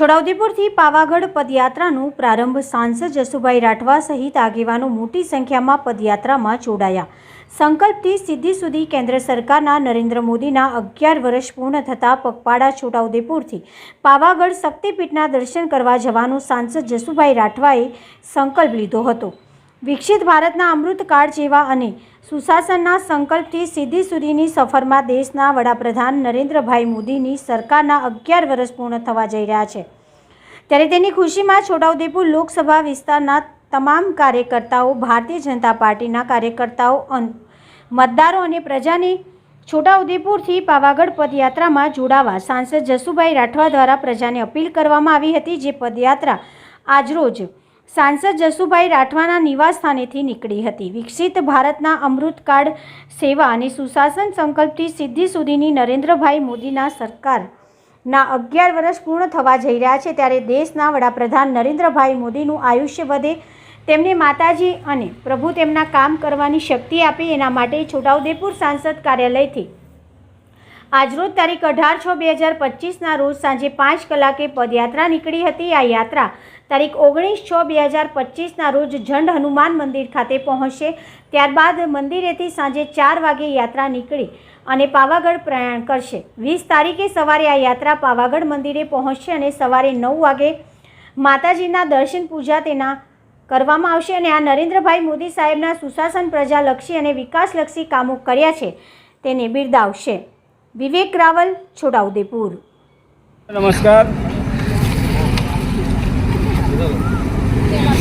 છોટાઉદેપુરથી પાવાગઢ પદયાત્રાનું પ્રારંભ સાંસદ જસુભાઈ રાઠવા સહિત આગેવાનો મોટી સંખ્યામાં પદયાત્રામાં જોડાયા. સંકલ્પથી સિદ્ધિ સુધી કેન્દ્ર સરકારના નરેન્દ્ર મોદીના અગિયાર વર્ષ પૂર્ણ થતાં પગપાળા છોટાઉદેપુરથી પાવાગઢ શક્તિપીઠના દર્શન કરવા જવાનો સાંસદ જસુભાઈ રાઠવાએ સંકલ્પ લીધો હતો. વિકસિત ભારતના અમૃતકાળ જેવા અને સુશાસનના સંકલ્પથી સીધી સુધીની સફરમાં દેશના વડાપ્રધાન નરેન્દ્રભાઈ મોદીની સરકારના અગિયાર વર્ષ પૂર્ણ થવા જઈ રહ્યા છે. ત્યારે તેની ખુશીમાં છોટાઉદેપુર લોકસભા વિસ્તારના તમામ કાર્યકર્તાઓ, ભારતીય જનતા પાર્ટીના કાર્યકર્તાઓ મતદારો અને પ્રજાની છોટાઉદેપુરથી પાવાગઢ પદયાત્રામાં જોડાવા સાંસદ જસુભાઈ રાઠવા દ્વારા પ્રજાને અપીલ કરવામાં આવી હતી, જે પદયાત્રા આજરોજ સાંસદ જસુભાઈ રાઠવાના નિવાસ સ્થાનેથી નીકળી હતી. વિકસિત ભારતના અમૃતકાળ સેવા અને સુશાસન સંકલ્પથી સિદ્ધિ સુધીની નરેન્દ્રભાઈ મોદીના સરકારના અગિયાર વર્ષ પૂર્ણ થવા જઈ રહ્યા છે ત્યારે દેશના વડાપ્રધાન નરેન્દ્રભાઈ મોદીનું આયુષ્ય વધે, તેમને માતાજી અને પ્રભુ તેમના કામ કરવાની શક્તિ આપે એના માટે છોટાઉદેપુર સાંસદ કાર્યાલયથી આજરોજ તારીખ અઢાર છ બે હજાર પચીસના રોજ સાંજે પાંચ કલાકે પદયાત્રા નીકળી હતી. આ યાત્રા તારીખ ઓગણીસ છ બે હજાર પચીસના રોજ ઝંડ હનુમાન મંદિર ખાતે પહોંચશે. ત્યારબાદ મંદિરેથી સાંજે ચાર વાગે યાત્રા નીકળી અને પાવાગઢ પ્રયાણ કરશે. વીસ તારીખે સવારે આ યાત્રા પાવાગઢ મંદિરે પહોંચશે અને સવારે નવ વાગે માતાજીના દર્શન પૂજા તેના કરવામાં આવશે અને આ નરેન્દ્રભાઈ મોદી સાહેબના સુશાસન પ્રજાલક્ષી અને વિકાસલક્ષી કામો કર્યા છે તેને બિરદાવશે. વિવેક રાવલ, છોટાઉદેપુર. નમસ્કાર.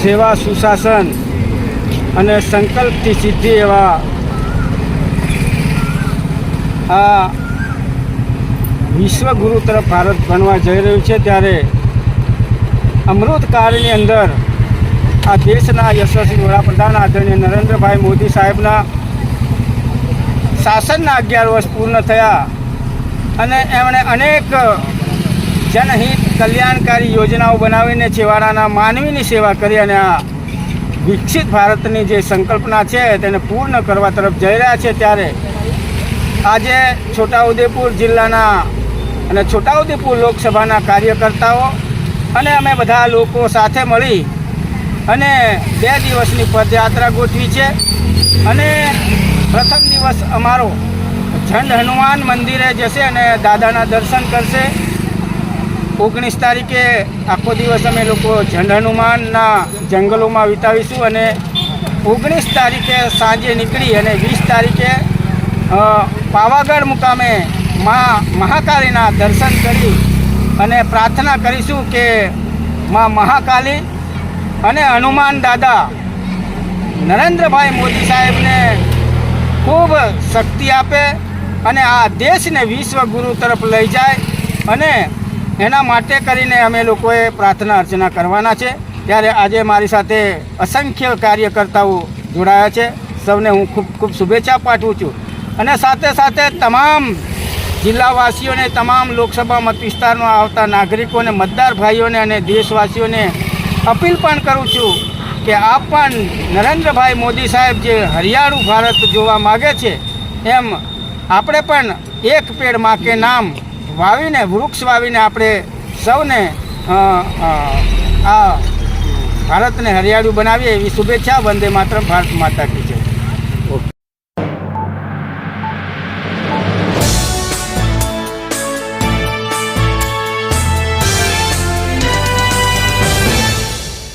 સેવા સુશાસન અને સંકલ્પથી સિદ્ધિ એવા આ વિશ્વગુરુ તરફ ભારત બનવા જઈ રહ્યું છે ત્યારે અમૃતકાળની અંદર આ દેશના યશસ્વી વડાપ્રધાન આદરણીય નરેન્દ્રભાઈ મોદી સાહેબના શાસનના અગિયાર વર્ષ પૂર્ણ થયા. અને એમણે અનેક જનહિત કલ્યાણકારી યોજનાઓ બનાવીને છેવાડાના માનવીની સેવા કરી અને આ વિકસિત ભારતની જે સંકલ્પના છે તેને પૂર્ણ કરવા તરફ જઈ રહ્યા છે ત્યારે આજે છોટાઉદેપુર જિલ્લાના અને છોટાઉદેપુર લોકસભાના કાર્યકર્તાઓ અને અમે બધા લોકો સાથે મળી અને બે દિવસની પદયાત્રા ગોઠવી છે અને પ્રથમ દિવસ અમારો ઝંડ હનુમાન મંદિરે જશે અને દાદાના દર્શન કરશે. ઓગણીસ તારીખે આખો દિવસ અમે લોકો ઝંડ હનુમાનના જંગલોમાં વિતાવીશું અને ઓગણીસ તારીખે સાંજે નીકળી અને વીસ તારીખે પાવાગઢ મુકામે મા મહાકાળીના દર્શન કરી અને પ્રાર્થના કરીશું કે મા મહાકાલી અને હનુમાન દાદા નરેન્દ્રભાઈ મોદી સાહેબને ખૂબ શક્તિ આપે અને આ દેશને વિશ્વ ગુરુ તરફ લઈ જાય અને એના માટે કરીને અમે લોકોએ પ્રાર્થના અર્ચના કરવાના છે. ત્યારે આજે મારી સાથે અસંખ્ય કાર્યકર્તાઓ જોડાયા છે. સૌને હું ખૂબ ખૂબ શુભેચ્છા પાઠવું છું. અને સાથે સાથે તમામ જિલ્લાવાસીઓને, તમામ લોકસભા મત વિસ્તારમાં આવતા નાગરિકોને, મતદાર ભાઈઓને અને દેશવાસીઓને અપીલ પણ કરું છું કે આપ પણ નરેન્દ્રભાઈ મોદી સાહેબ જે હરિયાળું ભારત જોવા માગે છે, એમ આપણે પણ એક પેડમાં કે નામ વાવીને, વૃક્ષ વાવીને આપણે સૌને આ ભારતને હરિયાળું બનાવીએ એવી શુભેચ્છા વંદે માત્ર ભારત માતા કી.